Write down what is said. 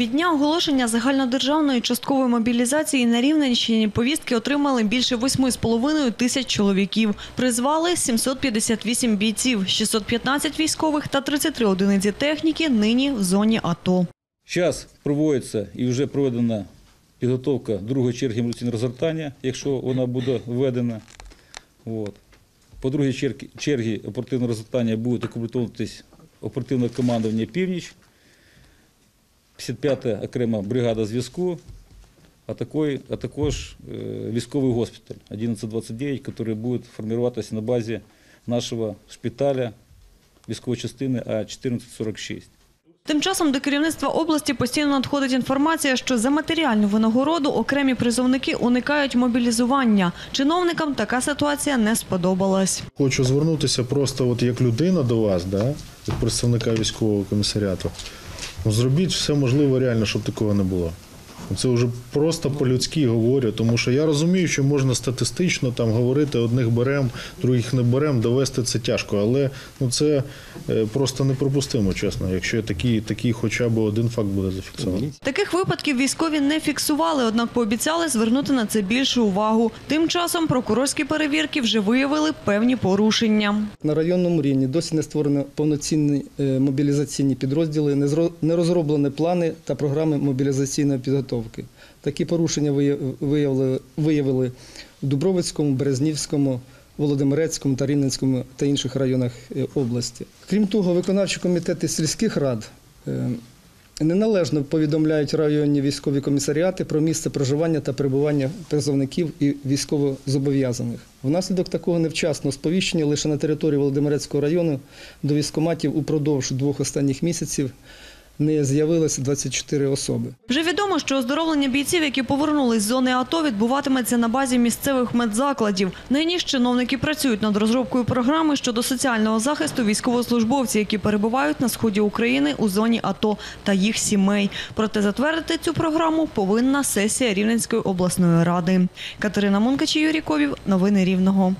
Від дня оголошення загальнодержавної часткової мобілізації на Рівненщині повістки отримали більше 8,5 тисяч чоловіків. Призвали 758 бійців, 615 військових та 33 одиниці техніки нині в зоні АТО. Зараз проводиться і вже проведена підготовка другої черги мобілізаційного розгортання, якщо вона буде введена. От. По другій чергі оперативного розгортання буде укомплектовуватись оперативне командування «Північ», 55-та окрема бригада зв'язку, а, такой, а також е, військовий госпіталь 1129, який буде формуватися на базі нашого шпиталя військової частини А1446. Тим часом до керівництва області постійно надходить інформація, що за матеріальну винагороду окремі призовники уникають мобілізування. Чиновникам така ситуація не сподобалась. Хочу звернутися просто от як людина до вас, да, як представника військового комісаріату. Ну, зробіть все можливе реально, щоб такого не було. Це вже просто по-людськи говорю, тому що я розумію, що можна статистично там говорити, одних берем, других не берем, довести це тяжко, але ну, це е, просто неприпустимо, чесно, якщо такий, такий хоча б один факт буде зафіксований. Таких випадків військові не фіксували, однак пообіцяли звернути на це більшу увагу. Тим часом прокурорські перевірки вже виявили певні порушення. На районному рівні досі не створено повноцінні е, мобілізаційні підрозділи, не зро- не розроблені плани та програми мобілізаційної підготовки. Такі порушення виявили, виявили в Дубровицькому, Березнівському, Володимирецькому та Рівненському та інших районах е, області. Крім того, виконавчі комітети сільських рад е, неналежно повідомляють районні військові комісаріати про місце проживання та перебування призовників і військовозобов'язаних. Внаслідок такого невчасного сповіщення лише на території Володимирецького району до військкоматів упродовж двох останніх місяців не з'явилося 24 особи. Вже відомо, що оздоровлення бійців, які повернулись з зони АТО, відбуватиметься на базі місцевих медзакладів. Нині ж чиновники працюють над розробкою програми щодо соціального захисту військовослужбовців, які перебувають на сході України у зоні АТО та їх сімей. Проте затвердити цю програму повинна сесія Рівненської обласної ради. Катерина Мункач, Юрій Ковів. Новини Рівного.